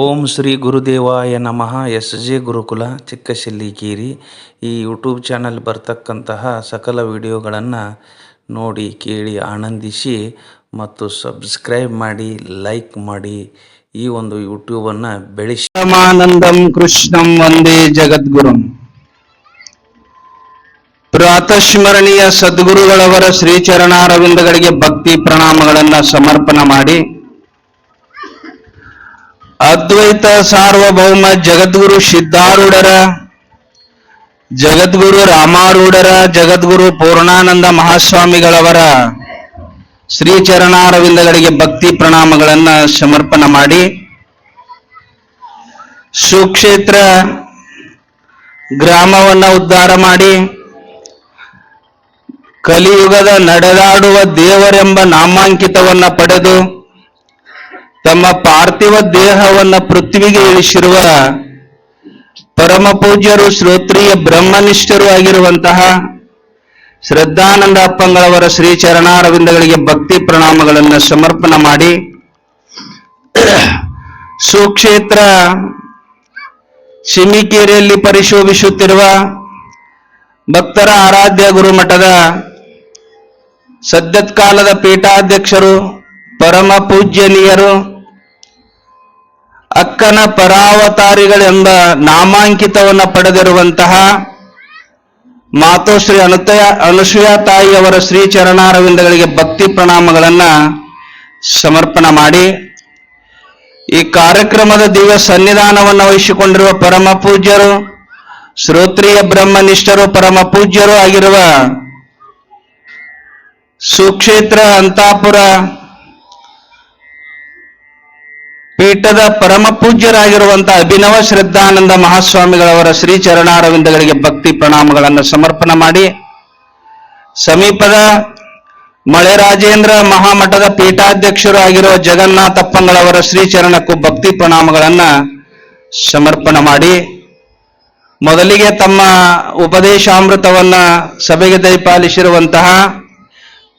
ಓಂ ಶ್ರೀ ಗುರುದೇವಾಯ ನಮಃ. S J ಗುರುಕುಲ ಚಿಕ್ಕಶಿಲ್ಲಿಕೇರಿ ಈ YouTube channel ಬರ್ತಕ್ಕಂತಹ ಸಕಲ ವಿಡಿಯೋಗಳನ್ನು ನೋಡಿ ಕೇಳಿ ಆನಂದಿಸಿ ಮತ್ತು ಸಬ್ಸ್ಕ್ರೈಬ್ ಮಾಡಿ, ಲೈಕ್ ಮಾಡಿ ಈ ಒಂದು ಯೂಟ್ಯೂಬನ್ನು ಬೆಳೆಸಿ. ರಮಾನಂದಂ ಕೃಷ್ಣಂ ವಂದೇ ಜಗದ್ಗುರುಂ. ಪ್ರಾತಸ್ಮರಣೀಯ ಸದ್ಗುರುಗಳವರ ಶ್ರೀಚರಣಾರವಿಂದಗಳಿಗೆ ಭಕ್ತಿ ಪ್ರಣಾಮಗಳನ್ನು ಸಮರ್ಪಣ ಮಾಡಿ ಅದ್ವೈತ ಸಾರ್ವಭೌಮ ಜಗದ್ಗುರು ಸಿದ್ಧಾರೂಢರ, ಜಗದ್ಗುರು ರಾಮಾರೂಢರ, ಜಗದ್ಗುರು ಪೂರ್ಣಾನಂದ ಮಹಾಸ್ವಾಮಿಗಳವರ ಶ್ರೀಚರಣಾರವಿಂದಗಳಿಗೆ ಭಕ್ತಿ ಪ್ರಣಾಮಗಳನ್ನ ಸಮರ್ಪಣ ಮಾಡಿ ಸುಕ್ಷೇತ್ರ ಗ್ರಾಮವನ್ನ ಉದ್ಧಾರ ಮಾಡಿ ಕಲಿಯುಗದ ನಡೆದಾಡುವ ದೇವರೆಂಬ ನಾಮಾಂಕಿತವನ್ನ ಪಡೆದು ತಮ್ಮ ಪಾರ್ಥಿವ ದೇಹವನ್ನ ಪೃಥ್ವಿಗೆ ಇಳಿಸಿರುವ ಪರಮ ಪೂಜ್ಯರು, ಶ್ರೋತ್ರಿಯ ಬ್ರಹ್ಮನಿಷ್ಠರು ಆಗಿರುವಂತಹ ಶ್ರದ್ಧಾನಂದ ಅಪ್ಪಂಗಳವರ ಶ್ರೀ ಚರಣಾರವಿಂದಗಳಿಗೆ ಭಕ್ತಿ ಪ್ರಣಾಮಗಳನ್ನು ಸಮರ್ಪಣ ಮಾಡಿ ಸುಕ್ಷೇತ್ರ ಸಿಮಿಕೇರಿಯಲ್ಲಿ ಪರಿಶೋಭಿಸುತ್ತಿರುವ ಭಕ್ತರ ಆರಾಧ್ಯ ಗುರುಮಠದ ಸದ್ಯತ್ಕಾಲದ ಪೀಠಾಧ್ಯಕ್ಷರು, ಪರಮ ಪೂಜ್ಯನೀಯರು ಅಕ್ಕನ ಪರಾವತಾರಿಗಳೆಂಬ ನಾಮಾಂಕಿತವನ್ನು ಪಡೆದಿರುವಂತಹ ಮಾತೋಶ್ರೀ ಅನುತಯ ಅನುಸೂಯ ತಾಯಿಯವರ ಶ್ರೀ ಚರಣಾರವಿಂದಗಳಿಗೆ ಭಕ್ತಿ ಪ್ರಣಾಮಗಳನ್ನ ಸಮರ್ಪಣ ಮಾಡಿ ಈ ಕಾರ್ಯಕ್ರಮದ ದಿವ್ಯ ಸನ್ನಿಧಾನವನ್ನು ವಹಿಸಿಕೊಂಡಿರುವ ಪರಮ ಪೂಜ್ಯರು, ಶ್ರೋತ್ರಿಯ ಬ್ರಹ್ಮನಿಷ್ಠರು, ಪರಮ ಪೂಜ್ಯರು ಆಗಿರುವ ಸುಕ್ಷೇತ್ರ ಅಂತಾಪುರ ಪೀಠದ ಪರಮ ಪೂಜ್ಯರಾಗಿರುವಂತಹ ಅಭಿನವ ಶ್ರದ್ಧಾನಂದ ಮಹಾಸ್ವಾಮಿಗಳವರ ಶ್ರೀ ಚರಣಾರವಿಂದಗಳಿಗೆ ಭಕ್ತಿ ಪ್ರಣಾಮಗಳನ್ನು ಸಮರ್ಪಣೆ ಮಾಡಿ ಸಮೀಪದ ಮಳೆ ರಾಜೇಂದ್ರ ಮಹಾಮಠದ ಪೀಠಾಧ್ಯಕ್ಷರು ಆಗಿರುವ ಜಗನ್ನಾಥಪ್ಪಂಗಳವರ ಶ್ರೀಚರಣಕ್ಕೂ ಭಕ್ತಿ ಪ್ರಣಾಮಗಳನ್ನು ಸಮರ್ಪಣೆ ಮಾಡಿ ಮೊದಲಿಗೆ ತಮ್ಮ ಉಪದೇಶಾಮೃತವನ್ನ ಸಭೆಗೆ ದಯಪಾಲಿಸಿರುವಂತಹ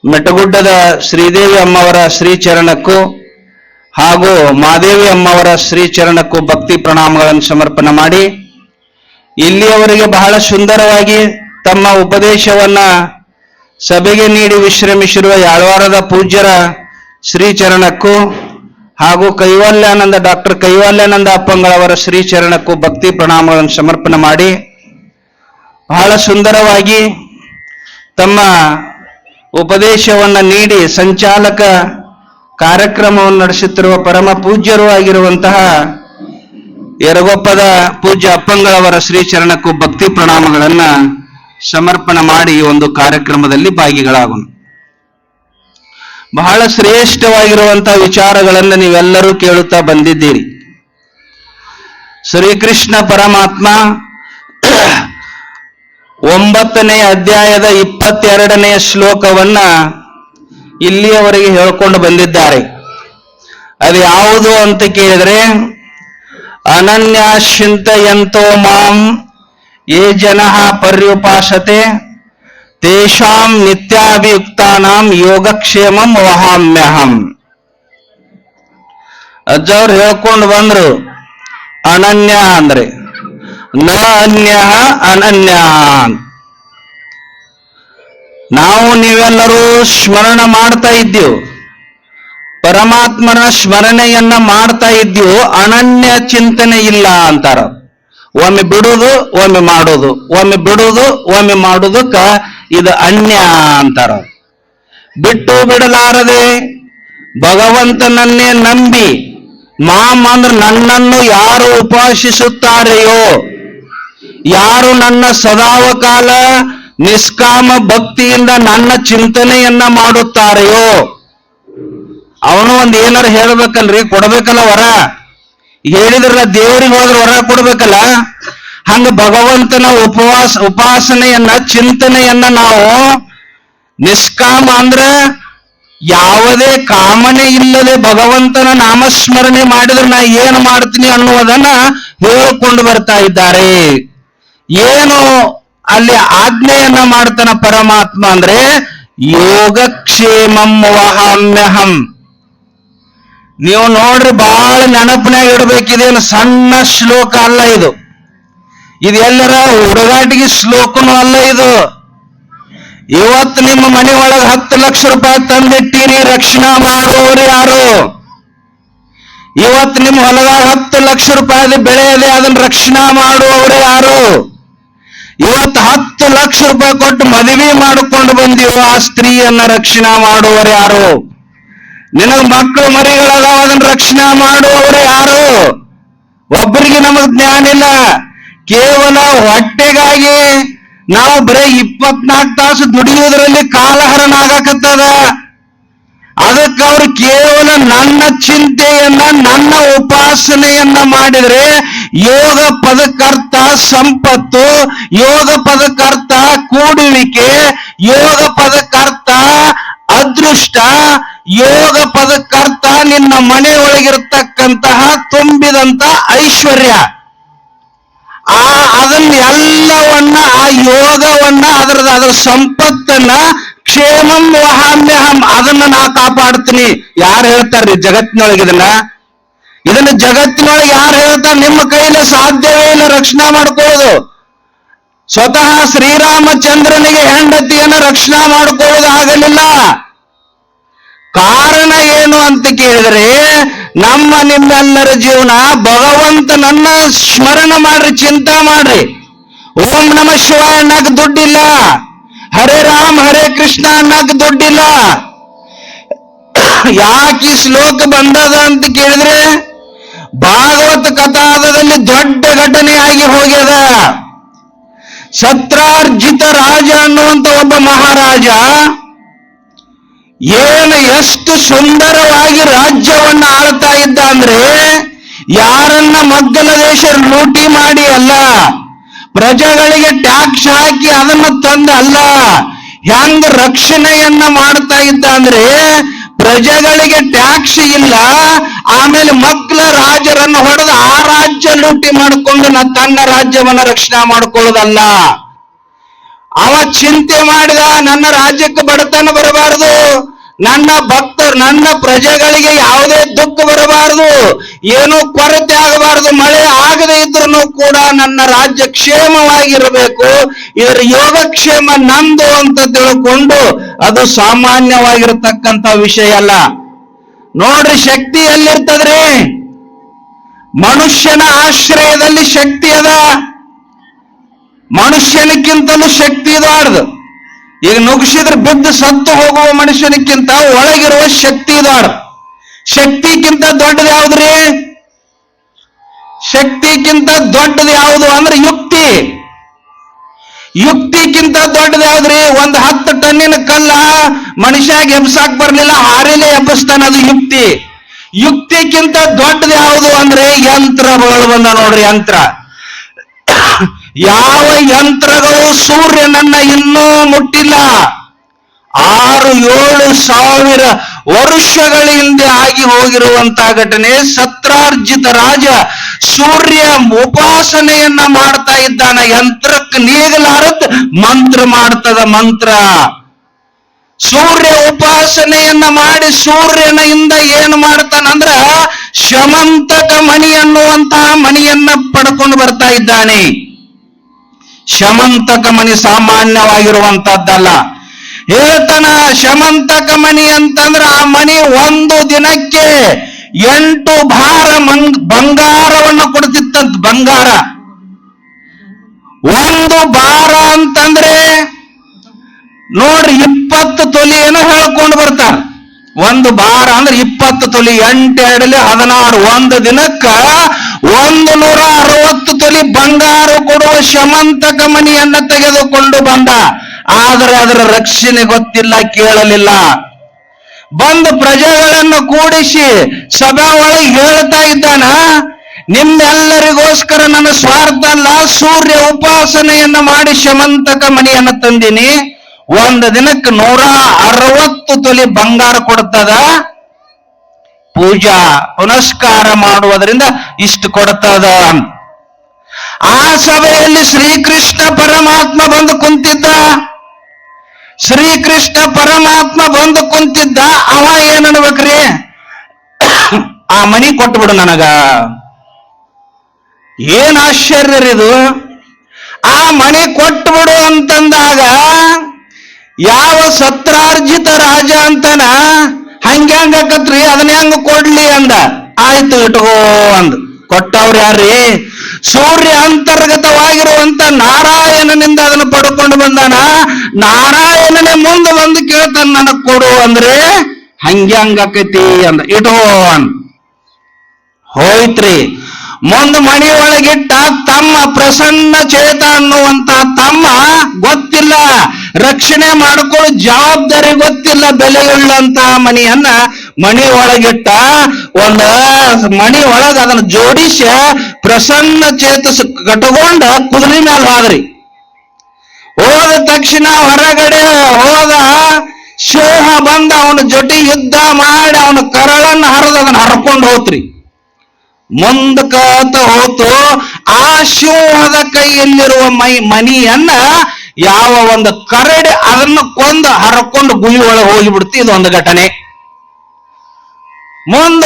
ಮೆಟಗುಡ್ಡದ ಶ್ರೀದೇವಿ ಅಮ್ಮವರ ಶ್ರೀಚರಣಕ್ಕೂ ಹಾಗೂ ಮಾದೇವಿ ಅಮ್ಮವರ ಶ್ರೀಚರಣಕ್ಕೂ ಭಕ್ತಿ ಪ್ರಣಾಮಗಳನ್ನು ಸಮರ್ಪಣೆ ಮಾಡಿ, ಇಲ್ಲಿಯವರಿಗೆ ಬಹಳ ಸುಂದರವಾಗಿ ತಮ್ಮ ಉಪದೇಶವನ್ನ ಸಭೆಗೆ ನೀಡಿ ವಿಶ್ರಮಿಸಿರುವ ಯಾಳ್ವಾರದ ಪೂಜ್ಯರ ಶ್ರೀಚರಣಕ್ಕೂ ಹಾಗೂ ಕೈವಲ್ಯಾನಂದ, ಡಾಕ್ಟರ್ ಕೈವಲ್ಯಾನಂದ ಅಪ್ಪಂಗಳವರ ಶ್ರೀಚರಣಕ್ಕೂ ಭಕ್ತಿ ಪ್ರಣಾಮಗಳನ್ನು ಸಮರ್ಪಣೆ ಮಾಡಿ, ಬಹಳ ಸುಂದರವಾಗಿ ತಮ್ಮ ಉಪದೇಶವನ್ನ ನೀಡಿ ಸಂಚಾಲಕ ಕಾರ್ಯಕ್ರಮವನ್ನು ನಡೆಸುತ್ತಿರುವ ಪರಮ ಪೂಜ್ಯರು ಆಗಿರುವಂತಹ ಎರಗೊಪ್ಪದ ಪೂಜ್ಯ ಅಪ್ಪಂಗಳವರ ಶ್ರೀಚರಣಕ್ಕೂ ಭಕ್ತಿ ಪ್ರಣಾಮಗಳನ್ನ ಸಮರ್ಪಣೆ ಮಾಡಿ ಒಂದು ಕಾರ್ಯಕ್ರಮದಲ್ಲಿ ಭಾಗಿಗಳಾಗೋಣ. ಬಹಳ ಶ್ರೇಷ್ಠವಾಗಿರುವಂತಹ ವಿಚಾರಗಳನ್ನು ನೀವೆಲ್ಲರೂ ಕೇಳುತ್ತಾ ಬಂದಿದ್ದೀರಿ. ಶ್ರೀಕೃಷ್ಣ ಪರಮಾತ್ಮ ಒಂಬತ್ತನೇ ಅಧ್ಯಾಯದ ಇಪ್ಪತ್ತೆರಡನೆಯ ಶ್ಲೋಕವನ್ನ ಇಲ್ಲಿಯವರೆಗೆ ಹೇಳ್ಕೊಂಡು ಬಂದಿದ್ದಾರೆ. ಅದು ಯಾವುದು ಅಂತ ಕೇಳಿದ್ರೆ, ಅನನ್ಯಾಶಿಂತಯಂತೋ ಮಾಂ ಯೇ ಜನ ಪರ್ಯುಪಾಸತೆ ತೇಷಾಂ ನಿತ್ಯಾಭಿಯುಕ್ತಾನಾಂ ಯೋಗಕ್ಷೇಮಂ ವಹಾಮ್ಯಹಂ. ಅಜ್ಜವ್ರು ಹೇಳ್ಕೊಂಡು ಬಂದ್ರು, ಅನನ್ಯ ಅಂದ್ರೆ, ನ ಅನ್ಯ ಅನನ್ಯ ನಾವು ನೀವೆಲ್ಲರೂ ಸ್ಮರಣ ಮಾಡ್ತಾ ಇದ್ದೀವು. ಪರಮಾತ್ಮನ ಸ್ಮರಣೆಯನ್ನ ಮಾಡ್ತಾ ಇದ್ದೀವು. ಅನನ್ಯ ಚಿಂತನೆ ಇಲ್ಲ ಅಂತಾರ. ಒಮ್ಮೆ ಬಿಡುದು, ಒಮ್ಮೆ ಮಾಡೋದು. ಒಮ್ಮೆ ಬಿಡುದು, ಒಮ್ಮೆ ಮಾಡುದಕ್ಕ ಇದು ಅನ್ಯ ಅಂತಾರ. ಬಿಟ್ಟು ಬಿಡಲಾರದೆ ಭಗವಂತನನ್ನೇ ನಂಬಿ. ಮಾಮ್ ಅಂದ್ರೆ ನನ್ನನ್ನು ಯಾರು ಉಪಾಸಿಸುತ್ತಾರೆಯೋ? ಯಾರು ನನ್ನ ಸದಾವಕಾಲ ನಿಷ್ಕಾಮ ಭಕ್ತಿಯಿಂದ ನನ್ನ ಚಿಂತನೆಯನ್ನ ಮಾಡುತ್ತಾರೆಯೋ? ಅವನು ಒಂದ್ ಏನಾರ ಹೇಳ್ಬೇಕಲ್ರಿ? ಕೊಡ್ಬೇಕಲ್ಲ ವರ? ಹೇಳಿದ್ರಲ್ಲ ದೇವರಿಗೆ ಹೋದ್ರೆ ವರ ಕೊಡ್ಬೇಕಲ್ಲ? ಹಂಗ ಭಗವಂತನ ಉಪವಾಸ, ಉಪಾಸನೆಯನ್ನ, ಚಿಂತನೆಯನ್ನ ನಾವು ನಿಷ್ಕಾಮ ಅಂದ್ರ ಯಾವುದೇ ಕಾಮನೆ ಇಲ್ಲದೆ ಭಗವಂತನ ನಾಮಸ್ಮರಣೆ ಮಾಡಿದ್ರೆ ನಾ ಏನು ಮಾಡ್ತೀನಿ ಅನ್ನುವುದನ್ನ ಹೇಳಿಕೊಂಡು ಬರ್ತಾ ಇದ್ದಾರೆ. ಏನು ಅಲ್ಲಿ ಆಜ್ಞೆಯನ್ನ ಮಾಡ್ತಾನ ಪರಮಾತ್ಮ ಅಂದ್ರೆ ಯೋಗಕ್ಷೇಮಂ ವಹಾಮ್ಯಹಂ. ನೀವು ನೋಡ್ರಿ ಬಹಳ ನೆನಪಿನಾಗ ಇಡ್ಬೇಕಿದೇನು ಸಣ್ಣ ಶ್ಲೋಕ ಅಲ್ಲ ಇದು. ಇದು ಎಲ್ಲರ ಹುಡುಗಾಟಿಗೆ ಶ್ಲೋಕನೂ ಅಲ್ಲ ಇದು. ಇವತ್ತು ನಿಮ್ಮ ಮನೆ ಒಳಗೆ ಹತ್ತು ಲಕ್ಷ ರೂಪಾಯಿ ತಂದಿಟ್ಟಿರಿ ರಕ್ಷಣಾ ಮಾಡುವವರು ಯಾರು? ಇವತ್ತು ನಿಮ್ಮ ಹೊಲದಾಗ ಹತ್ತು ಲಕ್ಷ ರೂಪಾಯಿ ಬೆಳೆಯದೆ ಅದನ್ನ ರಕ್ಷಣಾ ಮಾಡುವವರು ಯಾರು? ಇವತ್ತು ಹತ್ತು ಲಕ್ಷ ರೂಪಾಯಿ ಕೊಟ್ಟು ಮದುವೆ ಮಾಡಿಕೊಂಡು ಬಂದಿವ ಆ ಸ್ತ್ರೀಯನ್ನ ರಕ್ಷಣೆ ಮಾಡುವವರು ಯಾರು? ನಿನಗೆ ಮಕ್ಕಳು ಮರಿಗಳಲ್ಲ ಅದನ್ನ ರಕ್ಷಣೆ ಮಾಡುವವರು ಯಾರು? ಒಬ್ಬರಿಗೆ ನಮಗ್ ಜ್ಞಾನ ಇಲ್ಲ. ಕೇವಲ ಹೊಟ್ಟೆಗಾಗಿ ನಾವು ಬರೀ ಇಪ್ಪತ್ನಾಲ್ಕು ತಾಸು ದುಡಿಯುವುದರಲ್ಲಿ ಕಾಲಹರಣ ಆಗಕತ್ತದ ಅದಕ್ಕೆ ಅವರು ಕೇವಲ ನನ್ನ ಚಿಂತೆಯನ್ನ, ನನ್ನ ಉಪಾಸನೆಯನ್ನ ಮಾಡಿದ್ರೆ ಯೋಗ ಪದಕರ್ತ ಸಂಪತ್ತು, ಯೋಗ ಪದಕರ್ತ ಕೂಡುವಿಕೆ, ಯೋಗ ಪದಕರ್ತ ಅದೃಷ್ಟ, ಯೋಗ ಪದಕರ್ತ ನಿನ್ನ ಮನೆಯೊಳಗಿರ್ತಕ್ಕಂತಹ ತುಂಬಿದಂತ ಐಶ್ವರ್ಯ. ಆ ಅದನ್ನ ಎಲ್ಲವನ್ನ ಆ ಯೋಗವನ್ನ, ಅದರದ, ಅದರ ಸಂಪತ್ತನ್ನ ಕ್ಷೇಮಂ ವಹಾಮ್ಯಹಂ, ಅದನ್ನ ನಾ ಕಾಪಾಡ್ತೀನಿ. ಯಾರು ಹೇಳ್ತಾರ್ರಿ ಜಗತ್ತಿನೊಳಗೆ ಇದನ್ನ ಜಗತ್ತಿನೊಳಗೆ ಯಾರು ಹೇಳ್ತಾರೆ? ನಿಮ್ಮ ಕೈಯಲ್ಲಿ ಸಾಧ್ಯವೇ ಇಲ್ಲ ರಕ್ಷಣಾ ಮಾಡ್ಕೊಳ್ಳೋದು. ಸ್ವತಃ ಶ್ರೀರಾಮಚಂದ್ರನಿಗೆ ಹೆಂಡತಿಯನ್ನು ರಕ್ಷಣಾ ಮಾಡ್ಕೊಳ್ಳೋದು ಆಗಲಿಲ್ಲ. ಕಾರಣ ಏನು ಅಂತ ಕೇಳಿದ್ರೆ, ನಮ್ಮ ನಿಮ್ಮೆಲ್ಲರ ಜೀವನ ಭಗವಂತನನ್ನ ಸ್ಮರಣ ಮಾಡ್ರಿ, ಚಿಂತಾ ಮಾಡ್ರಿ. ಓಂ ನಮ ಶಿವ ಅನ್ನಕ್ ದುಡ್ಡಿಲ್ಲ. ಹರೇ ರಾಮ್, ಹರೇ ಕೃಷ್ಣ ಅನ್ನಕ್ ದುಡ್ಡಿಲ್ಲ. ಯಾಕೆ ಶ್ಲೋಕ ಬಂದದ ಅಂತ ಕೇಳಿದ್ರೆ ಭಾಗವತ ಕಥಾದದಲ್ಲಿ ದೊಡ್ಡ ಘಟನೆ ಆಗಿ ಹೋಗ್ಯದ. ಸತ್ರಾರ್ಜಿತ ರಾಜ ಅನ್ನುವಂತ ಒಬ್ಬ ಮಹಾರಾಜ ಏನು ಎಷ್ಟು ಸುಂದರವಾಗಿ ರಾಜ್ಯವನ್ನ ಆಳ್ತಾ ಇದ್ದ ಅಂದ್ರೆ ಯಾರನ್ನ ಮಗ್ಗಲ ದೇಶ ಲೂಟಿ ಮಾಡಿ ಅಲ್ಲ, ಪ್ರಜೆಗಳಿಗೆ ಟ್ಯಾಕ್ಸ್ ಹಾಕಿ ಅದನ್ನು ತಂದ ಅಲ್ಲ, ಹೆಂಗ ರಕ್ಷಣೆಯನ್ನ ಮಾಡ್ತಾ ಇದ್ದ ಅಂದ್ರೆ ಪ್ರಜೆಗಳಿಗೆ ಟ್ಯಾಕ್ಸ್ ಇಲ್ಲ, ಆಮೇಲೆ ಮಕ್ಕಳ ರಾಜರನ್ನು ಹೊಡೆದು ಆ ರಾಜ್ಯ ಲೂಟಿ ಮಾಡಿಕೊಂಡು ನಾ ತನ್ನ ರಾಜ್ಯವನ್ನ ರಕ್ಷಣೆ ಮಾಡ್ಕೊಳ್ಳೋದಲ್ಲ. ಅವ ಚಿಂತೆ ಮಾಡಿದ ನನ್ನ ರಾಜ್ಯಕ್ಕೆ ಬಡತನ ಬರಬಾರದು. ನನ್ನ ಭಕ್ತರು, ನನ್ನ ಪ್ರಜೆಗಳಿಗೆ ಯಾವುದೇ ದುಃಖ ಬರಬಾರದು, ಏನೂ ಕೊರತೆ ಆಗಬಾರದು, ಮಳೆ ಆಗದೆ ಇದ್ರೂ ಕೂಡ ನನ್ನ ರಾಜ್ಯ ಕ್ಷೇಮವಾಗಿರಬೇಕು. ಇದರ ಯೋಗಕ್ಷೇಮ ನಂದು ಅಂತ ತಿಳ್ಕೊಂಡು ಅದು ಸಾಮಾನ್ಯವಾಗಿರತಕ್ಕಂತ ವಿಷಯ ಅಲ್ಲ. ನೋಡ್ರಿ, ಶಕ್ತಿ ಎಲ್ಲಿರ್ತದ್ರಿ? ಮನುಷ್ಯನ ಆಶ್ರಯದಲ್ಲಿ ಶಕ್ತಿ ಅದ. ಮನುಷ್ಯನಕ್ಕಿಂತಲೂ ಶಕ್ತಿ ಇದಾಡ್ದು ಈಗ ನುಗ್ಸಿದ್ರೆ ಬಿದ್ದು ಸತ್ತು ಹೋಗುವ ಮನುಷ್ಯನಿಕ್ಕಿಂತ ಒಳಗಿರುವ ಶಕ್ತಿ ಇದಾಡ್ದು ಶಕ್ತಿಗಿಂತ ದೊಡ್ಡದು ಯಾವುದ್ರಿ? ಶಕ್ತಿಗಿಂತ ದೊಡ್ಡದು ಯಾವುದು ಅಂದ್ರೆ ಯುಕ್ತಿ. ಯುಕ್ತಿಗಿಂತ ದೊಡ್ಡದು ಯಾವ್ದ್ರಿ? ಒಂದು ಹತ್ತು ಟನ್ನಿನ ಕಲ್ಲ ಮನುಷ್ಯಾಗ ಎಬ್ಸಾಕ್ ಬರ್ಲಿಲ್ಲ ಹಾರಿಲೆ ಎಬ್ಬಿಸ್ತಾನೆ ಅದು ಯುಕ್ತಿ. ಯುಕ್ತಿಗಿಂತ ದೊಡ್ಡದು ಯಾವುದು ಅಂದ್ರೆ ಯಂತ್ರ ಬಂದ ನೋಡ್ರಿ ಯಂತ್ರ. ಯಾವ ಯಂತ್ರಗಳು ಸೂರ್ಯನನ್ನ ಇನ್ನೂ ಮುಟ್ಟಿಲ್ಲ. ಆರು, ಏಳು ಸಾವಿರ ವರ್ಷಗಳ ಹಿಂದೆ ಆಗಿ ಹೋಗಿರುವಂತಹ ಘಟನೆ, ಸತ್ರಾರ್ಜಿತ ರಾಜ ಸೂರ್ಯ ಉಪಾಸನೆಯನ್ನ ಮಾಡ್ತಾ ಇದ್ದಾನ. ಯಂತ್ರಕ್ಕೆ ನೀಗಲಾರದ್ ಮಂತ್ರ ಮಾಡ್ತದ ಮಂತ್ರ. ಸೂರ್ಯ ಉಪಾಸನೆಯನ್ನ ಮಾಡಿ ಸೂರ್ಯನ ಸೂರ್ಯನಿಂದ ಏನು ಮಾಡ್ತಾನಂದ್ರ ಶಮಂತಕ ಮಣಿ ಅನ್ನುವಂತಹ ಮಣಿಯನ್ನ ಪಡ್ಕೊಂಡು ಬರ್ತಾ ಇದ್ದಾನೆ. ಶಮಂತಕ ಮಣಿ ಸಾಮಾನ್ಯವಾಗಿರುವಂತದ್ದಲ್ಲ. ಹೇಳ್ತಾನ ಶಮಂತಕ ಮಣಿ ಅಂತಂದ್ರ ಆ ಮಣಿ ಒಂದು ದಿನಕ್ಕೆ ಎಂಟು ಭಾರ ಬಂಗಾರವನ್ನು ಕೊಡ್ತಿತ್ತಂತ ಬಂಗಾರ. ಒಂದು ಭಾರ ಅಂತಂದ್ರೆ ನೋಡ್ರಿ ಇಪ್ಪತ್ತು ತೊಲಿಯನ್ನು ಹೇಳ್ಕೊಂಡು ಬರ್ತಾರ. ಒಂದು ಭಾರ ಅಂದ್ರೆ ಇಪ್ಪತ್ತು ತೊಲಿ, ಎಂಟೆರಡಲಿ ಹದಿನಾರು. ಒಂದು ದಿನಕ್ಕ ಒಂದು ನೂರ ಅರವತ್ತು ತೊಲಿ ಬಂಗಾರ ಕೊಡುವ ಶಮಂತಕ ಮನಿಯನ್ನ ತೆಗೆದುಕೊಂಡು ಬಂದ. ಆದರೆ ಅದರ ರಕ್ಷಣೆ ಗೊತ್ತಿಲ್ಲ, ಕೇಳಲಿಲ್ಲ. ಬಂದು ಪ್ರಜೆಗಳನ್ನು ಕೂಡಿಸಿ ಸಭಾ ಒಳಗೆ ಹೇಳ್ತಾ ಇದ್ದಾನ, ನಿಮ್ಮೆಲ್ಲರಿಗೋಸ್ಕರ ನನ್ನ ಸ್ವಾರ್ಥ ಅಲ್ಲ, ಸೂರ್ಯ ಉಪಾಸನೆಯನ್ನ ಮಾಡಿ ಶಮಂತಕ ಮನೆಯನ್ನು ತಂದಿನಿ. ಒಂದು ದಿನಕ್ಕೆ ನೂರ ಅರವತ್ತು ತೊಲಿ ಬಂಗಾರ ಕೊಡ್ತದ. ಪೂಜಾ, ಪುನಸ್ಕಾರ ಮಾಡುವುದರಿಂದ ಇಷ್ಟು ಕೊಡ್ತದ. ಆ ಸಭೆಯಲ್ಲಿ ಶ್ರೀಕೃಷ್ಣ ಪರಮಾತ್ಮ ಬಂದು ಕುಂತಿದ್ದ. ಶ್ರೀಕೃಷ್ಣ ಪರಮಾತ್ಮ ಬಂದು ಕುಂತಿದ್ದ. ಅವ ಏನ್ ಅನ್ಬೇಕ್ರಿ? ಆ ಮನಿ ಕೊಟ್ಬಿಡು ನನಗ. ಏನ್ ಆಶ್ಚರ್ಯ ಇದು? ಆ ಮನೆ ಕೊಟ್ಬಿಡು ಅಂತಂದಾಗ ಯಾವ ಸತ್ರಾರ್ಜಿತ ರಾಜ ಅಂತನ? ಹಂಗ್ಯಾಂಗಕತ್ರಿ ಅದನ್ನ ಹೆಂಗ ಕೊಡ್ಲಿ ಅಂದ? ಆಯ್ತು ಇಟ್ಕೋ ಅಂದ. ಕೊಟ್ಟವ್ರು ಯಾರ್ರಿ? ಸೂರ್ಯ ಅಂತರ್ಗತವಾಗಿರುವಂತ ನಾರಾಯಣನಿಂದ ಅದನ್ನು ಪಡ್ಕೊಂಡು ಬಂದಾನ. ನಾರಾಯಣನೇ ಮುಂದೆ ಬಂದು ಕೇಳ್ತಾನ ನನಗ್ ಕೊಡು ಅಂದ್ರೆ ಹಂಗ್ಯಾಂಗಕತಿ ಅಂದ. ಇಟೋ ಅಂದ ಹೋಯ್ತ್ರಿ. ಮುಂದ್ ಮಣಿ ಒಳಗಿಟ್ಟ ತಮ್ಮ ಪ್ರಸನ್ನ ಚೇತ ಅನ್ನುವಂತ ತಮ್ಮ ಗೊತ್ತಿಲ್ಲ. ರಕ್ಷಣೆ ಮಾಡ್ಕೊಳ್ಳೋ ಜವಾಬ್ದಾರಿ ಗೊತ್ತಿಲ್ಲ ಬೆಲೆಯುಳ್ಳಂತ ಮಣಿಯನ್ನ ಮಣಿ ಒಳಗಿಟ್ಟ ಒಂದ ಮಣಿ ಒಳಗ ಅದನ್ನ ಜೋಡಿಸಿ ಪ್ರಸನ್ನ ಚೇತಸ್ ಕಟ್ಕೊಂಡ ಕುದುರೆ ಮೇಲೆ ಹೋದ್ರಿ. ಹೋದ ತಕ್ಷಣ ಹೊರಗಡೆ ಹೋದ ಶೋಹ ಬಂದ ಅವನ ಜೊತೆ ಯುದ್ಧ ಮಾಡಿ ಅವನ ಕರಳನ್ನ ಹರಿದ ಅದನ್ನ ಹರ್ಕೊಂಡು ಹೋತ್ರಿ. ಮುಂದಕತ ಹೋತು, ಆ ಶೋಹದ ಕೈಯಲ್ಲಿರುವ ಮೈ ಮನಿಯನ್ನ ಯಾವ ಒಂದು ಕರಡಿ ಅದನ್ನ ಕೊಂದು ಹರಕೊಂಡು ಗುಯಿ ಒಳಗೆ ಹೋಗಿಬಿಡ್ತಿ. ಇದು ಒಂದು ಘಟನೆ. ಮುಂದ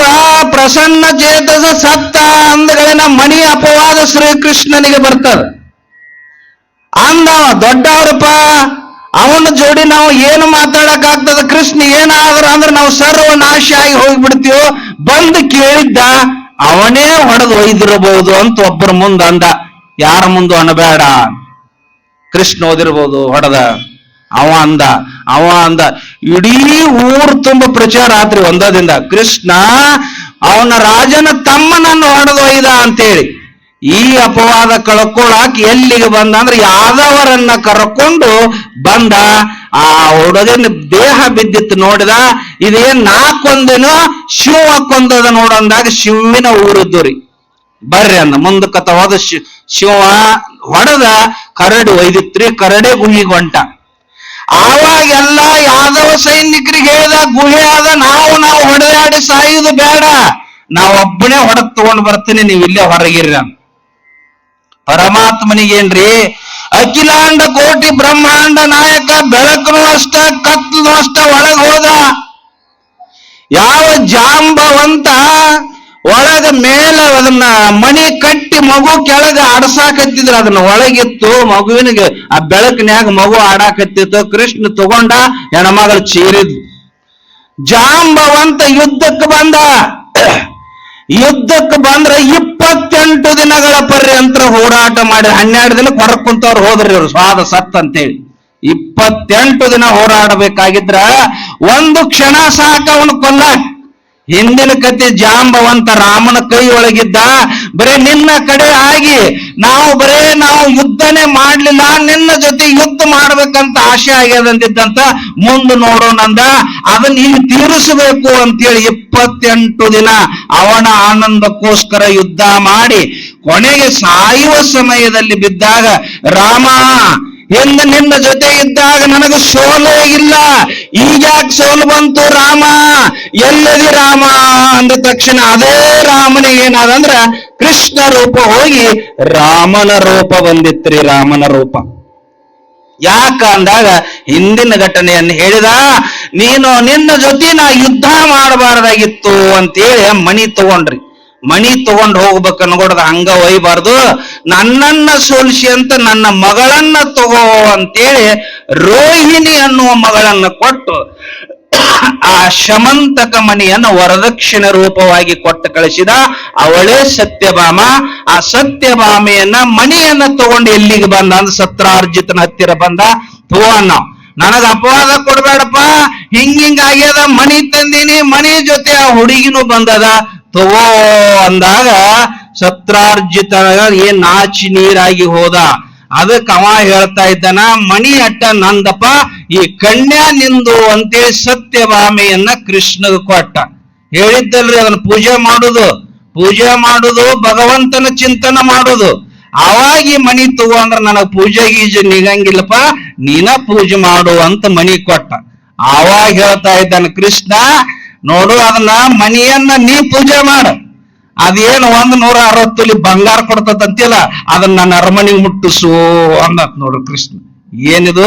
ಪ್ರಸನ್ನ ಚೇತಸ ಸತ್ತ ಅಂದಗಳಿನ ಮಣಿ ಅಪವಾದ ಶ್ರೀಕೃಷ್ಣನಿಗೆ ಬರ್ತದ. ಅಂದ ದೊಡ್ಡವ್ರಪ್ಪ, ಅವನ ಜೋಡಿ ನಾವು ಏನು ಮಾತಾಡಕ್ ಆಗ್ತದ ಕೃಷ್ಣ, ಏನಾದ್ರ ಅಂದ್ರೆ ನಾವು ಸರ್ವನಾಶ ಆಗಿ ಹೋಗ್ಬಿಡ್ತೀವೋ ಬಂದು ಕೇಳಿದ್ದ, ಅವನೇ ಹೊಡೆದು ಒಯ್ದಿರಬಹುದು ಅಂತ ಒಬ್ಬರ ಮುಂದ ಅಂದ. ಯಾರ ಮುಂದೆ ಅನ್ನಬೇಡ. ಕೃಷ್ಣ ಓದಿರ್ಬೋದು, ಹೊಡೆದ. ಅವ ಅಂದ ಅವ ಅಂದ. ಇಡೀ ಊರು ತುಂಬ ಪ್ರಚಾರ ಆತ್ರಿ ಒಂದದಿಂದ. ಕೃಷ್ಣ, ಅವನ ರಾಜನ ತಮ್ಮನನ್ನು ಹೊಡೆದು ಒಯ್ದ ಅಂತೇಳಿ. ಈ ಅಪವಾದ ಕಳ್ಕೊಳಕ್ ಎಲ್ಲಿಗೆ ಬಂದ ಅಂದ್ರೆ ಯಾದವರನ್ನ ಕರ್ಕೊಂಡು ಬಂದ. ಆ ಹುಡುಗನ ದೇಹ ಬಿದ್ದಿತ್ತು ನೋಡಿದ. ಇದೇನ್ ನಾಕೊಂದೇನು ಶಿವ ಕೊಂದದ ನೋಡಂದಾಗ ಶಿವಿನ ಊರಿದ್ದು ರೀ. ಬರ್ರಿ ಅಂದ ಮುಂದಕ್ಕೆ ಹೋದ ಶಿವ ಹೊಡೆದ ಕರಡಿ ಒಯ್ದಿತ್ರಿ ಕರಡೆ ಗುಹಿಗೆ ಹೊಂಟ ಆವಾಗೆಲ್ಲ ಯಾದವ ಸೈನಿಕರಿಗೆ ಹೇಳಿದ ಗುಹೆ ಆದ ನಾವು ನಾವು ಹೊಡೆದಾಡಿ ಸಾಯುದು ಬೇಡ. ನಾವೊಬ್ಬನೇ ಹೊಡೆದ್ ತಗೊಂಡ್ ಬರ್ತೀನಿ, ನೀವು ಇಲ್ಲೇ ಹೊರಗಿರ್ರಿ ಪರಮಾತ್ಮನಿಗೇನ್ರಿ ಅಖಿಲಾಂಡ ಕೋಟಿ ಬ್ರಹ್ಮಾಂಡ ನಾಯಕ ಬೆಳಕನು ಅಷ್ಟ ಕತ್ಲನು ಅಷ್ಟ ಒಳಗ್ ಹೋದ. ಯಾವ ಜಾಂಬವಂತ ಒಳಗ ಮೇಲೆ ಅದನ್ನ ಮಣಿ ಕಟ್ಟಿ ಮಗು ಕೆಳಗ ಆಡಸಾಕತ್ತಿದ್ರ. ಅದನ್ನ ಒಳಗಿತ್ತು ಮಗುವಿನಗೆ. ಆ ಬೆಳಕಿನ್ಯಾಗ ಮಗು ಆಡಾಕತ್ತಿತ್ತು. ಕೃಷ್ಣ ತಗೊಂಡ ಹೆಣಮಗಳು ಚೀರಿದ್ ಜಾಂಬವಂತ ಯುದ್ಧಕ್ಕೆ ಬಂದ. ಯುದ್ಧಕ್ಕೆ ಬಂದ್ರ ಇಪ್ಪತ್ತೆಂಟು ದಿನಗಳ ಪರ್ಯಂತ್ರ ಹೋರಾಟ ಮಾಡಿ ಹನ್ನೆರಡು ದಿನ ಹೊರಕ್ ಕುಂತವ್ರು ಹೋದ್ರಿ ಇವ್ರು. ಸ್ವಾದ ಸತ್ ಅಂತೇಳಿ. ಇಪ್ಪತ್ತೆಂಟು ದಿನ ಹೋರಾಡಬೇಕಾಗಿದ್ರ ಒಂದು ಕ್ಷಣ ಸಾಕ ಅವನು ಕೊಲ್ಲಾಕ್ ಹಿಂದಿನ ಕತೆ ಜಾಂಬವಂತ ರಾಮನ ಕೈ ಒಳಗಿದ್ದ ಬರೇ ನಿನ್ನ ಕಡೆ ಆಗಿ ನಾವು ಬರೇ ನಾವು ಯುದ್ಧನೇ ಮಾಡ್ಲಿಲ್ಲ, ನಿನ್ನ ಜೊತೆ ಯುದ್ಧ ಮಾಡ್ಬೇಕಂತ ಆಸೆ ಆಗ್ಯದಂತಿದ್ದಂತ ಮುಂದೆ ನೋಡೋಣಂದ ಅದನ್ನ ಇಲ್ಲಿ ತೀರಿಸಬೇಕು ಅಂತೇಳಿ ಇಪ್ಪತ್ತೆಂಟು ದಿನ ಅವನ ಆನಂದಕ್ಕೋಸ್ಕರ ಯುದ್ಧ ಮಾಡಿ ಕೊನೆಗೆ ಸಾಯುವ ಸಮಯದಲ್ಲಿ ಬಿದ್ದಾಗ ರಾಮ ಎಂದು ನಿನ್ನ ಜೊತೆ ಇದ್ದಾಗ ನನಗೆ ಸೋಲೇ ಇಲ್ಲ. ಈಗ್ಯಾಕ್ ಸೋಲು ಬಂತು ರಾಮ? ಎಲ್ಲದಿ ರಾಮ? ಅಂದ ತಕ್ಷಣ ಅದೇ ರಾಮನಿಗೆ ಏನಾದಂದ್ರ ಕೃಷ್ಣ ರೂಪ ಹೋಗಿ ರಾಮನ ರೂಪ ಬಂದಿತ್ರಿ, ರಾಮನ ರೂಪ. ಯಾಕ ಅಂದಾಗ ಹಿಂದಿನ ಘಟನೆಯನ್ನು ಹೇಳಿದ, ನೀನು ನಿನ್ನ ಜೊತೆ ನಾ ಯುದ್ಧ ಮಾಡಬಾರ್ದಾಗಿತ್ತು ಅಂತೇಳಿ ಮಣಿ ತಗೊಂಡ್ರಿ. ಮಣಿ ತಗೊಂಡ್ ಹೋಗ್ಬೇಕು ಅನ್ಕೊಡ್ದ ಹಂಗ ಒಯ್ಬಾರ್ದು. ನನ್ನನ್ನ ಸೋಲಿಸಿ ಅಂತ ನನ್ನ ಮಗಳನ್ನ ತಗೋ ಅಂತೇಳಿ ರೋಹಿಣಿ ಅನ್ನುವ ಮಗಳನ್ನ ಕೊಟ್ಟು ಆ ಶಮಂತಕ ಮಣಿಯನ್ನು ವರದಕ್ಷಿಣ ರೂಪವಾಗಿ ಕೊಟ್ಟು ಕಳಿಸಿದ ಅವಳೇ ಸತ್ಯಭಾಮ. ಆ ಸತ್ಯಭಾಮೆಯನ್ನ ಮಣಿಯನ್ನ ತಗೊಂಡು ಎಲ್ಲಿಗೆ ಬಂದ ಅಂದ್ರೆ ಸತ್ರಾರ್ಜಿತನ ಹತ್ತಿರ ಬಂದ ತಗೋಣ ನನಗ ಅಪವಾದ ಕೊಡ್ಬೇಡಪ್ಪ. ಹಿಂಗ ಹಿಂಗ ಆಗ್ಯದ. ಮಣಿ ತಂದೀನಿ, ಮಣಿ ಜೊತೆ ಆ ಹುಡುಗಿನೂ ಬಂದದ. ತಗೋ ಅಂದಾಗ ಸತ್ರಾರ್ಜಿತ ಏನ್ ನಾಚಿ ನೀರಾಗಿ ಹೋದ. ಅದಕ್ಕೆ ಅವ ಹೇಳ್ತಾ ಇದ್ದಾನ ಮಣಿ ಅಟ್ಟ ನಂದಪ್ಪ, ಈ ಕನ್ಯಾ ನಿಂದು ಅಂತೇಳಿ ಸತ್ಯಭಾಮೆಯನ್ನ ಕೃಷ್ಣಗ ಕೊಟ್ಟ. ಹೇಳಿದ್ದಲ್ರಿ ಅದನ್ನ ಪೂಜೆ ಮಾಡುದು. ಪೂಜೆ ಮಾಡುದು, ಭಗವಂತನ ಚಿಂತನ ಮಾಡುದು. ಅವಾಗ ಈ ಮಣಿ ತಗೊಂಡ್ರ ನನಗ್ ಪೂಜೆ ಗೀಜೆ ನಿಗಂಗಿಲ್ಲಪ್ಪ, ನೀನ ಪೂಜೆ ಮಾಡು ಅಂತ ಮಣಿ ಕೊಟ್ಟ. ಅವಾಗ ಹೇಳ್ತಾ ಇದ್ದಾನ ಕೃಷ್ಣ ನೋಡು ಅದನ್ನ ಮನೆಯನ್ನ ನೀ ಪೂಜೆ ಮಾಡು. ಅದೇನು ಒಂದ್ ನೂರ ಅರವತ್ತು ತೊಲಿ ಬಂಗಾರ ಕೊಡ್ತದಂತಿಲ್ಲ, ಅದನ್ನ ನನ್ನ ಅರಮನೆಗೆ ಮುಟ್ಟಿಸು ಅಂದತ್ ನೋಡ್ರಿ ಕೃಷ್ಣ. ಏನಿದು?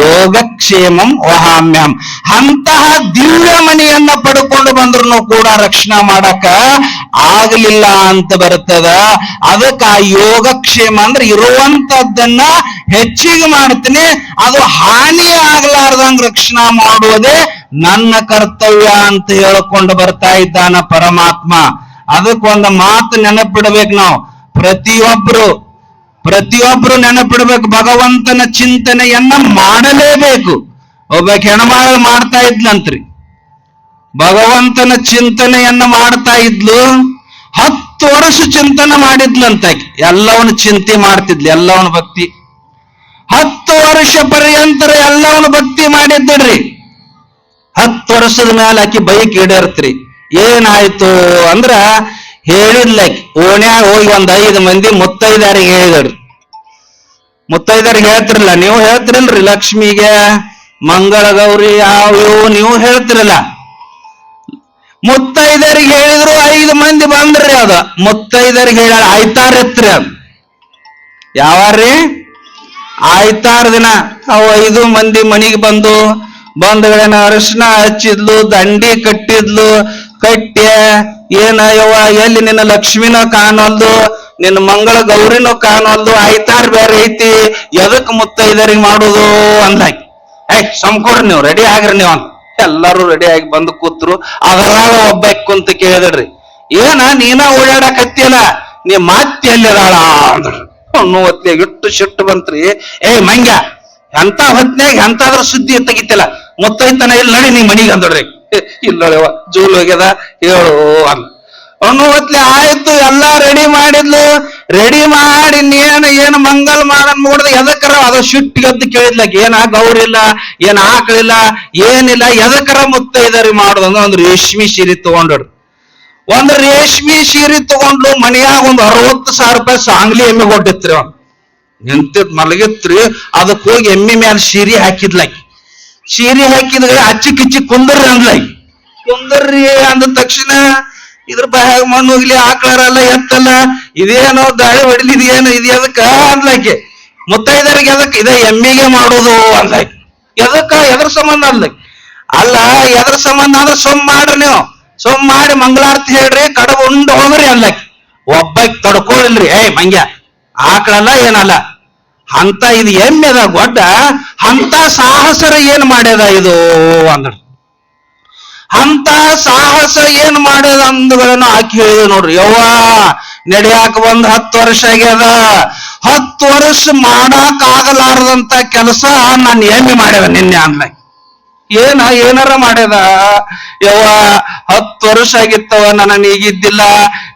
ಯೋಗಕ್ಷೇಮಂ ವಹಾಮ್ಯಂ ಅಂತಹ ದಿವ್ಯ ಮನೆಯನ್ನ ಪಡ್ಕೊಂಡು ಬಂದ್ರು ಕೂಡ ರಕ್ಷಣಾ ಮಾಡಕ ಆಗಲಿಲ್ಲ ಅಂತ ಬರ್ತದ. ಅದಕ್ಕ ಆ ಯೋಗಕ್ಷೇಮ ಅಂದ್ರೆ ಇರುವಂತದ್ದನ್ನ ಹೆಚ್ಚಿಗೆ ಮಾಡ್ತೀನಿ. ಅದು ಹಾನಿ ಆಗ್ಲಾರ್ದಂಗ ರಕ್ಷಣಾ ಮಾಡುವುದೇ ನನ್ನ ಕರ್ತವ್ಯ ಅಂತ ಹೇಳ್ಕೊಂಡು ಬರ್ತಾ ಇದ್ದಾನ ಪರಮಾತ್ಮ. ಅದಕ್ಕೊಂದು ಮಾತು ನೆನಪಿಡ್ಬೇಕು ನಾವು. ಪ್ರತಿಯೊಬ್ರು ಪ್ರತಿಯೊಬ್ರು ನೆನಪಿಡ್ಬೇಕು. ಭಗವಂತನ ಚಿಂತನೆಯನ್ನ ಮಾಡಲೇಬೇಕು. ಒಬ್ಬ ಹೆಣ್ಮಗಳು ಮಾಡ್ತಾ ಇದ್ಲಂತ್ರಿ. ಭಗವಂತನ ಚಿಂತನೆಯನ್ನ ಮಾಡ್ತಾ ಇದ್ಲು. ಹತ್ತು ವರ್ಷ ಚಿಂತನೆ ಮಾಡಿದ್ಲಂತ. ಎಲ್ಲವನ್ನ ಚಿಂತೆ ಮಾಡ್ತಿದ್ಲು ಎಲ್ಲವನ್ನ ಭಕ್ತಿ. ಹತ್ತು ವರ್ಷ ಪರ್ಯಂತರ ಎಲ್ಲವನ್ನ ಭಕ್ತಿ ಮಾಡಿದ್ದಳ್ರಿ ಹತ್ತು ವರ್ಷದ ಮೇಲೆ ಆಕಿ ಬೈಕ್ ಈಡೇರ್ತ್ರಿ ಏನಾಯ್ತು ಅಂದ್ರ ಹೇಳಿದ್ಲ ಆಕಿ, ಓಣ್ಯಾಗ ಹೋಗಿ ಒಂದ್ ಐದು ಮಂದಿ ಮುತ್ತೈದಾರಿಗೆ ಹೇಳಿದ್ರು. ಮುತ್ತೈದರಿಗೆ ಹೇಳ್ತಿರಲ್ಲ, ನೀವು ಹೇಳ್ತಿರಲ್ರಿ ಲಕ್ಷ್ಮಿಗೆ ಮಂಗಳ ಗೌರಿ ಯಾವ ನೀವು ಹೇಳ್ತಿರಲ್ಲ. ಮುತ್ತೈದರಿಗೆ ಹೇಳಿದ್ರು ಐದು ಮಂದಿ ಬಂದ್ರಿ ಅದ. ಮುತ್ತೈದರಿಗೆ ಹೇಳ ಆಯ್ತಾರ ಎತ್ರಿ ಅದು. ಯಾವಾರ್ರಿ? ಆಯ್ತಾರ ದಿನ ಅವು ಐದು ಮಂದಿ ಮನಿಗೆ ಬಂದು ಬಂದಗಳೇನ ಅರಿಶಿನ ಹಚ್ಚಿದ್ಲು, ದಂಡಿ ಕಟ್ಟಿದ್ಲು ಕಟ್ಟ್ಯ ಏನ ಎಲ್ಲಿ ನಿನ್ನ ಲಕ್ಷ್ಮಿನ ಕಾಣಲ್ದು, ನಿನ್ನ ಮಂಗಳ ಗೌರಿನೂ ಕಾಣಲ್ದು ಆಯ್ತಾರ ಬೇರೆ ಐತಿ, ಎದಕ್ ಮುತ್ತೈದರಿಗೆ ಮಾಡುದು ಅಂದಾಕಿ ಏ ಸಂಕೊಡ್ರಿ ನೀವು ರೆಡಿ ಆಗ್ರಿ ನೀವು. ಎಲ್ಲಾರು ರೆಡಿ ಆಗಿ ಬಂದು ಕೂತ್ರು, ಅದರಾಗ ಒಬ್ಬ ಕುಂತ ಕೇಳಿದ್ರಿ. ಏನ, ನೀನ ಓಡಾಡಕತ್ತಿಯಲ್ಲ ನೀ ಮಾತಿ ಎಲ್ಲಿದಾಳ ಅಂದ್ರಿ. ಇಟ್ಟು ಸಿಟ್ಟು ಬಂತ್ರಿ. ಏ, ಮಂಗ್ಯ, ಎಂತ ಹೊತ್ನ್ಯಾಗ ಎಂತಾದ್ರೂ ಸುದ್ದಿ ತೆಗಿತಿಲ್ಲ. ಮುತ್ತೈತನ ಇಲ್ಲಿ ನಡಿ ನೀ ಮನಿಗೆ ಅಂದಡ್ರಿ ಇಲ್ಲವ ಜೂಲ್ ಹೋಗ್ಯದ? ಹೇಳು ಅಂತ ಅವನು ಹೊತ್ಲೆ ಆಯ್ತು, ಎಲ್ಲ ರೆಡಿ ಮಾಡಿದ್ಲು. ರೆಡಿ ಮಾಡಿ ನೀನು ಏನು ಮಂಗಲ್ ಮಾಡನ್ ನೋಡ್ದೆ ಎದಕ್ಕರ ಅದ ಶಿಟ್ಟಿಗದ್ದು ಕೇಳಿದ್ಲ, ಏನ ಗೌರಿಲ್ಲ, ಏನ್ ಆಕಳಿಲ್ಲ, ಏನಿಲ್ಲ ಎದಕ್ಕರ ಮುತ್ತೈದರಿ ಮಾಡುದಂದ್ರ ಒಂದು ರೇಷ್ಮಿ ಸೀರೆ ತಗೊಂಡ್ರು ಒಂದ್ ರೇಷ್ಮಿ ಸೀರೆ ತಗೊಂಡ್ಲು, ಮನೆಯಾಗ ಒಂದು ಅರವತ್ತು ಸಾವಿರ ರೂಪಾಯಿ ಸಾಂಗ್ಲಿ ಎಮ್ಮೆ ಕೊಟ್ಟಿತ್ರಿ ಅವ್ನು. ನಿಂತಿದ್ ಮಲಗಿತ್ರಿ ಅದಕ್ಕೆ ಹೋಗಿ ಎಮ್ಮೆ ಮ್ಯಾಲ ಸೀರೆ ಹಾಕಿದ್ಲಾಕಿ. ಸೀರೆ ಹಾಕಿದ್ರೆ ಅಚ್ಚಿ ಕಿಚ್ಚಿ ಕುಂದರ್ರಿ ಅಂದ್ಲಾಕಿ ಕುಂದರ್ರಿ ಅಂದ ತಕ್ಷಣ ಇದ್ರ ಬಾಯಾಗ ಮಣ್ಣು ಹೋಗ್ಲಿ ಆಕಳರಲ್ಲ ಎತ್ತಲ್ಲ ಇದೇನೋ ದಾಳಿ ಹೊಡಿಲಿ ಇದೇನು ಇದು ಎದಕ್ಕ ಅಂದ್ಲಾಕಿ ಮುತ್ತೈದರಿಗೆ ಎದಕ್ ಇದ, ಎಮ್ಮಿಗೆ ಮಾಡೋದು ಅಂದ್ಲಾಕಿ ಎದಕ್ಕ? ಎದ್ರ ಸಂಬಂಧ ಅಲ್ಲ ಅಲ್ಲ, ಎದ್ರ ಸಂಬಂಧ ಅಂದ್ರೆ ಸೊಮ್ ಮಾಡ್ರಿ ನೀವು. ಸೊಮ್ ಮಾಡಿ ಮಂಗಳಾರತಿ ಹೇಳ್ರಿ, ಕಡಬ ಉಂಡು ಹೋಗ್ರಿ ಅಲ್ಲಕ್ ಒಬ್ಬಕ್ ತಡ್ಕೊಳಿಲ್ರಿ ಏಯ್ ಮಂಗ್ಯ ಆಕಳಲ್ಲ ಏನಲ್ಲ. ಅಂತ ಇದು ಎಮ್ಮೆದ ಗೊಡ್ಡ, ಅಂತ ಸಾಹಸರ ಏನ್ ಮಾಡ್ಯದ ಇದು ಅಂದ್ರು. ಅಂತ ಸಾಹಸ ಏನ್ ಮಾಡ್ಯದ ಅಂದುಗಳನ್ನು ಆಕಿ ಹೇಳಿದ ನೋಡ್ರಿ. ಯವ್ವ, ನಡಿಯಾಕ ಬಂದ್ ಹತ್ತು ವರ್ಷ ಆಗ್ಯದ. ಹತ್ತು ವರ್ಷ ಮಾಡಕ್ ಆಗಲಾರದಂತ ಕೆಲಸ ನಾನು ಎಮ್ಮೆ ಮಾಡ್ಯದ ನಿನ್ನೆ ಅನ್ಲಕ್ ಏನ ಏನಾರ ಮಾಡ್ಯದ? ಯವ್ವ, ಹತ್ತು ವರ್ಷ ಆಗಿತ್ತವ ನನ್ನ ಈಗಿದ್ದಿಲ್ಲ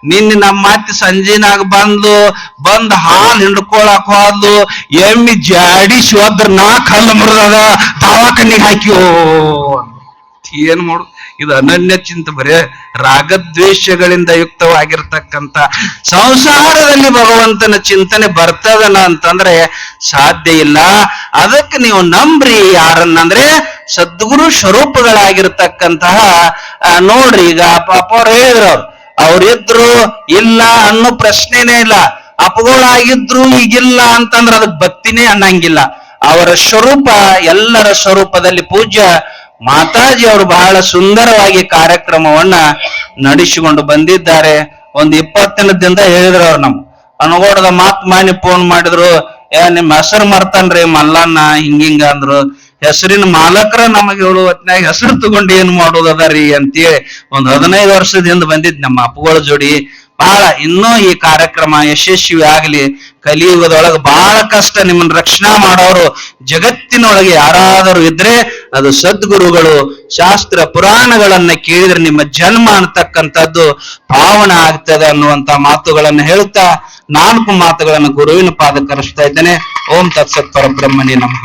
ನಿನ್ನೆ ನಮ್ಮ ಅತ್ತಿ ಸಂಜೆನಾಗ ಬಂದು ಬಂದ್ ಹಾಲ್ ಹಿಂಡ್ಕೊಳಕ್ ಹೋದ್ಲು. ಎಮ್ಮಿ ಜಾಡಿ ಹೋದ್ರ ನಾ ಕಲ್ಲು ಮುರಿದದ. ದವಾಖಾನಿಗೆ ಹಾಕಿಯೋ ಏನ್ ಮಾಡು? ಇದು ಅನನ್ಯ ಚಿಂತೆ ಬರೇ. ರಾಗದ್ವೇಷಗಳಿಂದ ಯುಕ್ತವಾಗಿರ್ತಕ್ಕಂಥ ಸಂಸಾರದಲ್ಲಿ ಭಗವಂತನ ಚಿಂತನೆ ಬರ್ತದನ ಅಂತಂದ್ರೆ ಸಾಧ್ಯ ಇಲ್ಲ. ಅದಕ್ಕೆ ನೀವು ನಂಬ್ರಿ ಯಾರನ್ನಂದ್ರೆ ಸದ್ಗುರು ಸ್ವರೂಪಗಳಾಗಿರ್ತಕ್ಕಂತಹ ನೋಡ್ರಿ ಈಗ ಪಾಪ ಅವ್ರು ಹೇಳಿದ್ರು ಅವ್ರು ಅವ್ರಿದ್ರು ಇಲ್ಲ ಅನ್ನೋ ಪ್ರಶ್ನೆನೇ ಇಲ್ಲ. ಅಪಗಳಾಗಿದ್ರು ಈಗಿಲ್ಲ ಅಂತಂದ್ರೆ ಅದಕ್ಕೆ ಭಕ್ತಿನೇ ಅನ್ನಂಗಿಲ್ಲ. ಅವರ ಸ್ವರೂಪ, ಎಲ್ಲರ ಸ್ವರೂಪದಲ್ಲಿ ಪೂಜ್ಯ ಮಾತಾಜಿ ಅವರು ಬಹಳ ಸುಂದರವಾಗಿ ಕಾರ್ಯಕ್ರಮವನ್ನ ನಡೆಸಿಕೊಂಡು ಬಂದಿದ್ದಾರೆ. ಒಂದು ಇಪ್ಪತ್ತಿನದಿಂದ ಹೇಳಿದ್ರು ಅವ್ರು ನಮ್ ಅನುಗೋಡದ ಮಾತ್ ಮಾನಿ ಫೋನ್ ಮಾಡಿದ್ರು, ಏ ನಿಮ್ ಹೆಸರು ಮರ್ತನ್ರಿ ಮಲ್ಲಣ್ಣ, ಹಿಂಗಿಂಗ ಅಂದ್ರು. ಹೆಸರಿನ ಮಾಲಕರ ನಮಗೆ ಹೇಳುವ ಹೊತ್ನಾಗ ಹೆಸರು ತಗೊಂಡು ಏನ್ ಮಾಡೋದದ ರೀ ಅಂತೇಳಿ ಒಂದ್ ಹದಿನೈದು ವರ್ಷದಿಂದ ಬಂದಿದ್ ನಮ್ಮ ಅಪ್ಪಗಳ ಜೋಡಿ ಬಹಳ ಇನ್ನೂ ಈ ಕಾರ್ಯಕ್ರಮ ಯಶಸ್ವಿ ಆಗಲಿ, ಕಲಿಯುಗದೊಳಗ ಬಹಳ ಕಷ್ಟ ನಿಮ್ಮನ್ನ ರಕ್ಷಣಾ ಮಾಡೋರು ಜಗತ್ತಿನೊಳಗೆ ಯಾರಾದರೂ ಇದ್ರೆ ಅದು ಸದ್ಗುರುಗಳು, ಶಾಸ್ತ್ರ ಪುರಾಣಗಳನ್ನ ಕೇಳಿದ್ರೆ ನಿಮ್ಮ ಜನ್ಮ ಅಂತಕ್ಕಂಥದ್ದು ಪಾವನ ಆಗ್ತದೆ ಅನ್ನುವಂತ ಮಾತುಗಳನ್ನು ಹೇಳುತ್ತಾ ನಾಲ್ಕು ಮಾತುಗಳನ್ನು ಗುರುವಿನ ಪಾದ ಕರೆಸ್ತಾ ಇದ್ದೇನೆ. ಓಂ ತತ್ಸತ್ ಪರಬ್ರಹ್ಮಣಿ ನಮಃ.